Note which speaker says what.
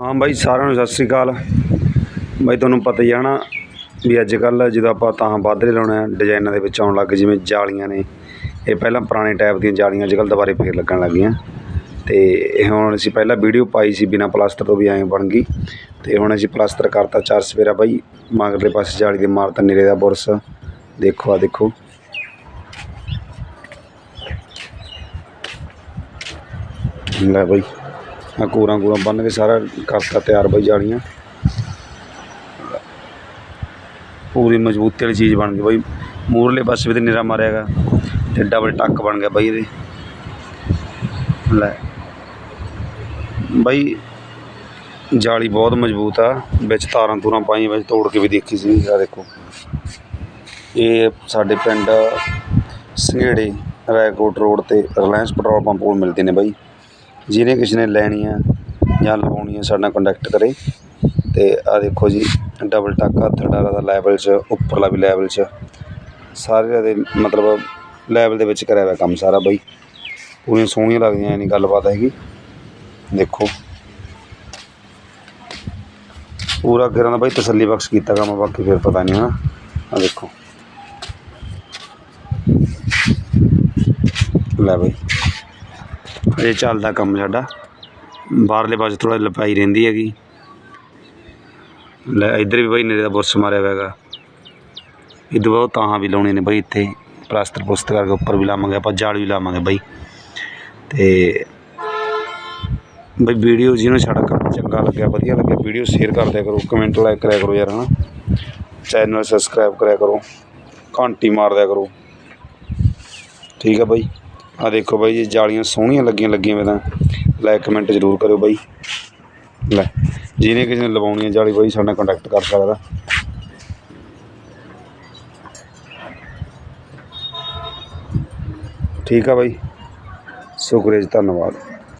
Speaker 1: ਹਾਂ ਬਾਈ, ਸਾਰਿਆਂ ਨੂੰ ਸਤਿ ਸ੍ਰੀ ਅਕਾਲ। ਬਾਈ, ਤੁਹਾਨੂੰ ਪਤਾ ਹੀ ਆ ਨਾ ਵੀ ਅੱਜ ਕੱਲ੍ਹ ਜਦੋਂ ਆਪਾਂ ਤਾਂ ਬਾਦਰੇ ਲਾਉਣੇ ਆ ਡਿਜ਼ਾਈਨਾਂ ਦੇ ਵਿੱਚ ਆਉਣ ਲੱਗ ਗਏ, ਜਿਵੇਂ ਜਾਲੀਆਂ ਨੇ। ਇਹ ਪਹਿਲਾਂ ਪੁਰਾਣੇ ਟਾਈਪ ਦੀਆਂ ਜਾਲੀਆਂ ਅੱਜ ਕੱਲ੍ਹ ਦੁਬਾਰੇ ਫੇਰ ਲੱਗਣ ਲੱਗ ਗਈਆਂ। ਤੇ ਇਹ ਹੁਣ ਅਸੀਂ ਪਹਿਲਾਂ ਵੀਡੀਓ ਪਾਈ ਸੀ ਬਿਨਾ ਪਲਾਸਟਰ ਤੋਂ ਵੀ ਐਂ ਬਣ ਗਈ। ਤੇ ਹੁਣ ਅਸੀਂ ਪਲਾਸਟਰ ਕਰਤਾ ਚਾਰ ਸਵੇਰਾ ਬਾਈ। ਮਗਰਲੇ ਪਾਸੇ ਜਾਲੀ ਦੇ ਮਾਰਤਾ ਨੀਰੇ ਦਾ ਬੁਰਸ। ਦੇਖੋ ਆ ਦੇਖੋ। ਲੈ ਬਾਈ। ਆ ਕੂਰਾਂ ਕੂਰਾਂ ਬੰਨ ਕੇ ਸਾਰਾ ਕਰਤਾ, ਤਿਆਰ ਬਈ ਜਾਲੀਆਂ। ਪੂਰੀ ਮਜ਼ਬੂਤੀ ਵਾਲੀ ਚੀਜ਼ ਬਣ ਗਈ ਬਾਈ। ਮੂਰਲੇ ਪਾਸੇ ਵੀ ਤੇ ਨਿਰਾ ਮਾਰਿਆਗਾ ਤੇ ਡਬਲ ਟੱਕ ਬਣ ਗਿਆ ਬਾਈ ਇਹਦੇ। ਲੈ। ਬਾਈ ਜਾਲੀ ਬਹੁਤ ਮਜ਼ਬੂਤ ਆ। ਵਿੱਚ ਤਾਰਾਂ ਤੂਰਾਂ ਪਾਈਆਂ ਵਿੱਚ ਤੋੜ ਕੇ ਵੀ ਦੇਖੀ ਸੀ। ਆ ਦੇਖੋ। ਇਹ ਸਾਡੇ ਪਿੰਡ ਸੰਘੇੜੇ ਰੈਕੋਟ ਰੋਡ ਤੇ ਰਿਲਾਇੰਸ ਪੈਟਰੋਲ ਪੰਪ ਕੋਲ ਮਿਲਦੇ ਨੇ ਬਾਈ। ਜਿਹਨੇ ਕਿਸੇ ਨੇ ਲੈਣੀ ਆ ਜਾਂ ਲਵਾਉਣੀ ਆ ਸਾਡੇ ਨਾਲ ਕੰਟੈਕਟ ਕਰੇ। ਅਤੇ ਆਹ ਦੇਖੋ ਜੀ ਡਬਲ ਟੱਕ ਹੱਥ ਡਾਲਾ ਦਾ ਲੈਵਲ 'ਚ, ਉੱਪਰਲਾ ਵੀ ਲੈਵਲ 'ਚ। ਸਾਰਿਆਂ ਦੇ ਮਤਲਬ ਲੈਵਲ ਦੇ ਵਿੱਚ ਕਰਿਆ ਹੋਇਆ ਕੰਮ ਸਾਰਾ ਬਾਈ। ਪੂਰੀਆਂ ਸੋਹਣੀਆਂ ਲੱਗਦੀਆਂ ਨਹੀਂ ਗੱਲਬਾਤ ਹੈਗੀ। ਦੇਖੋ। ਪੂਰਾ ਘਰਾਂ ਦਾ ਬਾਈ ਤਸੱਲੀ ਬਖਸ਼ ਕੀਤਾ ਕੰਮ, ਬਾਕੀ ਫਿਰ ਪਤਾ ਨਹੀਂ ਹਾਂ ਆ ਦੇਖੋ। ਲੈ ਬਾਈ। ਇਹ ਚੱਲਦਾ ਕੰਮ ਸਾਡਾ। ਬਾਹਰਲੇ ਪਾਸੇ ਥੋੜਾ ਲਪਾਈ ਰਹਿੰਦੀ ਹੈਗੀ। ਲੈ, ਇੱਧਰ ਵੀ ਬਾਈ ਨੇੜੇ ਦਾ ਬੁਰਸ਼ ਮਾਰਿਆ ਹੋਇਆ ਹੈਗਾ। ਤੋਂ ਬਾਅਦ ਤਾਹਾਂ ਵੀ ਲਾਉਣੇ ਨੇ ਬਾਈ ਇੱਥੇ। ਪਲਾਸਟਰ ਪੁਸਤਰ ਕਰਕੇ ਉੱਪਰ ਵੀ ਲਾਵਾਂਗੇ, ਆਪਾਂ ਜਾਲ ਵੀ ਲਾਵਾਂਗੇ ਬਾਈ। ਤੇ ਬਈ ਵੀਡੀਓ ਜਿਹਨੂੰ ਸਾਡਾ ਕੰਮ ਚੰਗਾ ਲੱਗਿਆ, ਵਧੀਆ ਲੱਗਿਆ, ਵੀਡੀਓ ਸ਼ੇਅਰ ਕਰ ਦਿਆ ਕਰੋ, ਕਮੈਂਟ ਲਾਈਕ ਕਰਿਆ ਕਰੋ ਯਾਰ, ਹਨਾ। ਚੈਨਲ ਸਬਸਕ੍ਰਾਈਬ ਕਰਿਆ ਕਰੋ। ਘੰਟੀ ਮਾਰ ਦਿਆ ਕਰੋ। ਠੀਕ ਆ ਬਾਈ। ਆ ਦੇਖੋ ਬਾਈ ਜੀ, ਜਾਲੀਆਂ ਸੋਹਣੀਆਂ ਲੱਗੀਆਂ ਲੱਗੀਆਂ ਵੇ ਤਾਂ। ਲਾਈਕ ਕਮੈਂਟ ਜ਼ਰੂਰ ਕਰਿਓ ਬਾਈ। ਲੈ, ਜਿਹਨੇ ਕਿਸੇ ਨੇ ਲਵਾਉਣੀ ਹੈ ਜਾਲੀ ਬਾਈ, ਸਾਡੇ ਨਾਲ ਕੰਟੈਕਟ ਕਰ ਸਕਦਾ ਠੀਕ ਆ ਬਾਈ। ਸ਼ੁਕਰੀਆ ਜੀ, ਧੰਨਵਾਦ।